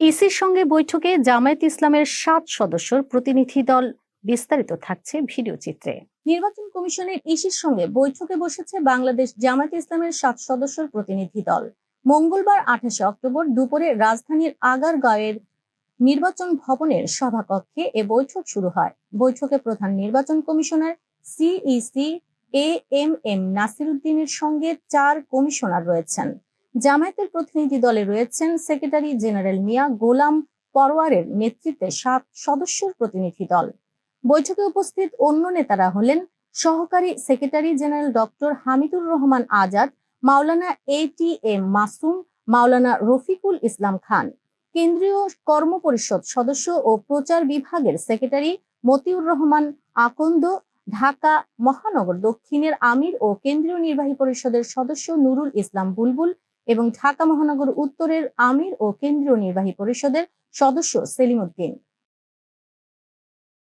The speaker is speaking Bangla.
ইসির সঙ্গে বৈঠকে জামায়াত ইসলামের সাত সদস্যর প্রতিনিধি দল বিস্তারিত থাকছে ভিডিও চিত্রে। নির্বাচন কমিশনের ইসির সঙ্গে বৈঠকে বসেছে বাংলাদেশ জামায়াত ইসলামের সাত সদস্যর প্রতিনিধি দল। মঙ্গলবার আঠাশে অক্টোবর দুপুরে রাজধানীর আগারগাঁওয়ের নির্বাচন ভবনের সভাকক্ষে এ বৈঠক শুরু হয়। বৈঠকে প্রধান নির্বাচন commissioner CEC A M M Nasir উদ্দিনের সঙ্গে চার কমিশনার রয়েছেন। জামায়াতের প্রতিনিধি দলে রয়েছেন সেক্রেটারি জেনারেল মিয়া গোলাম পরোয়ারের নেতৃত্বে সাত সদস্যের প্রতিনিধি দল। বৈঠকে উপস্থিত অন্য নেতারা হলেন সহকারী secretary general doctor Hamidur Rahman Azad, Maulana A T M Masum, Maulana Rafiqul Islam Khan. কেন্দ্রীয় কর্মপরিষদ সদস্য ও প্রচার বিভাগের সেক্রেটারি মতিউর রহমান আকন্দ, ঢাকা মহানগর দক্ষিণের আমির ও কেন্দ্রীয় নির্বাহী পরিষদের সদস্য নুরুল ইসলাম বুলবুল এবং ঢাকা মহানগর উত্তরের আমির ও কেন্দ্রীয় নির্বাহী পরিষদের সদস্য সেলিম উদ্দিন।